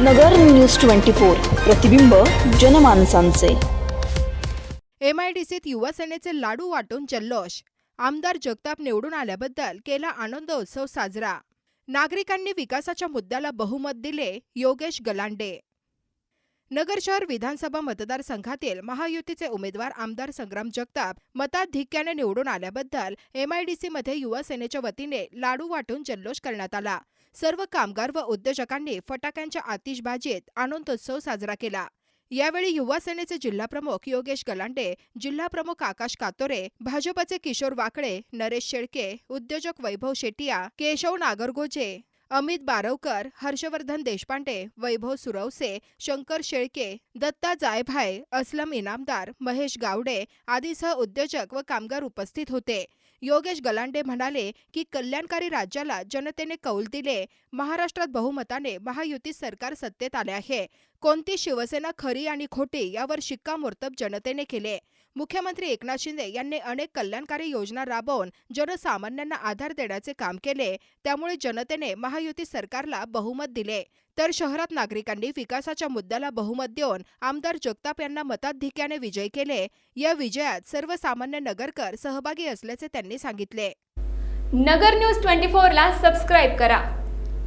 नगर news twenty four प्रतिबिंब जनमानसांचे. एमआयडीसीत युवा लाडू वाटून जल्लोष. आमदार जगताप निवडून आल्याबद्दल केला आनंदोत्सव साजरा. नागरिकांनी विकासाच्या मुद्द्याला बहुमत दिले योगेश गलांडे. नगर शहर विधानसभा मतदारसंघातील महायुतीचे उमेदवार आमदार संग्राम जगताप मताधिक्याने निवडून आल्याबद्दल एमआयडीसीमध्ये युवा सेनेच्या वतीने लाडू वाटून जल्लोष करण्यात आला. सर्व कामगार व उद्योजकांनी फटाक्यांच्या आतिषबाजीत आनंदोत्सव साजरा केला. यावेळी युवा सेनेचे जिल्हाप्रमुख योगेश गलांडे जिल्हाप्रमुख आकाश कातोरे भाजपचे किशोर वाकळे नरेश शेळके उद्योजक वैभव शेटिया केशव नागरगोजे अमित बारवकर हर्षवर्धन देशपांडे वैभव सुरवसे शंकर शेळके दत्ता जायभाय असलम इनामदार महेश गावडे आदीसह उद्योजक व कामगार उपस्थित होते. योगेश गलांडे म्हणाले की कल्याणकारी राज्याला जनतेने कौल दिले. महाराष्ट्रात बहुमताने महायुती सरकार सत्तेत आले आहे. कोणती शिवसेना खरी आणि खोटी यावर शिक्कामोर्तब जनतेने केले. मुख्यमंत्री एकनाथ शिंदे यांनी अनेक कल्याणकारी योजना राबवून जनसामान्यांना आधार देण्याचे काम केले. त्यामुळे जनतेने महायुती सरकारला बहुमत दिले. तर शहरात नागरिकांनी विकासाच्या मुद्द्याला बहुमत देऊन आमदार जगताप यांना मताधिक्याने विजय केले. या विजयात सर्वसामान्य नगरकर सहभागी असल्याचे त्यांनी सांगितले. नगर न्यूज ट्वेंटी फोरला सबस्क्राईब करा.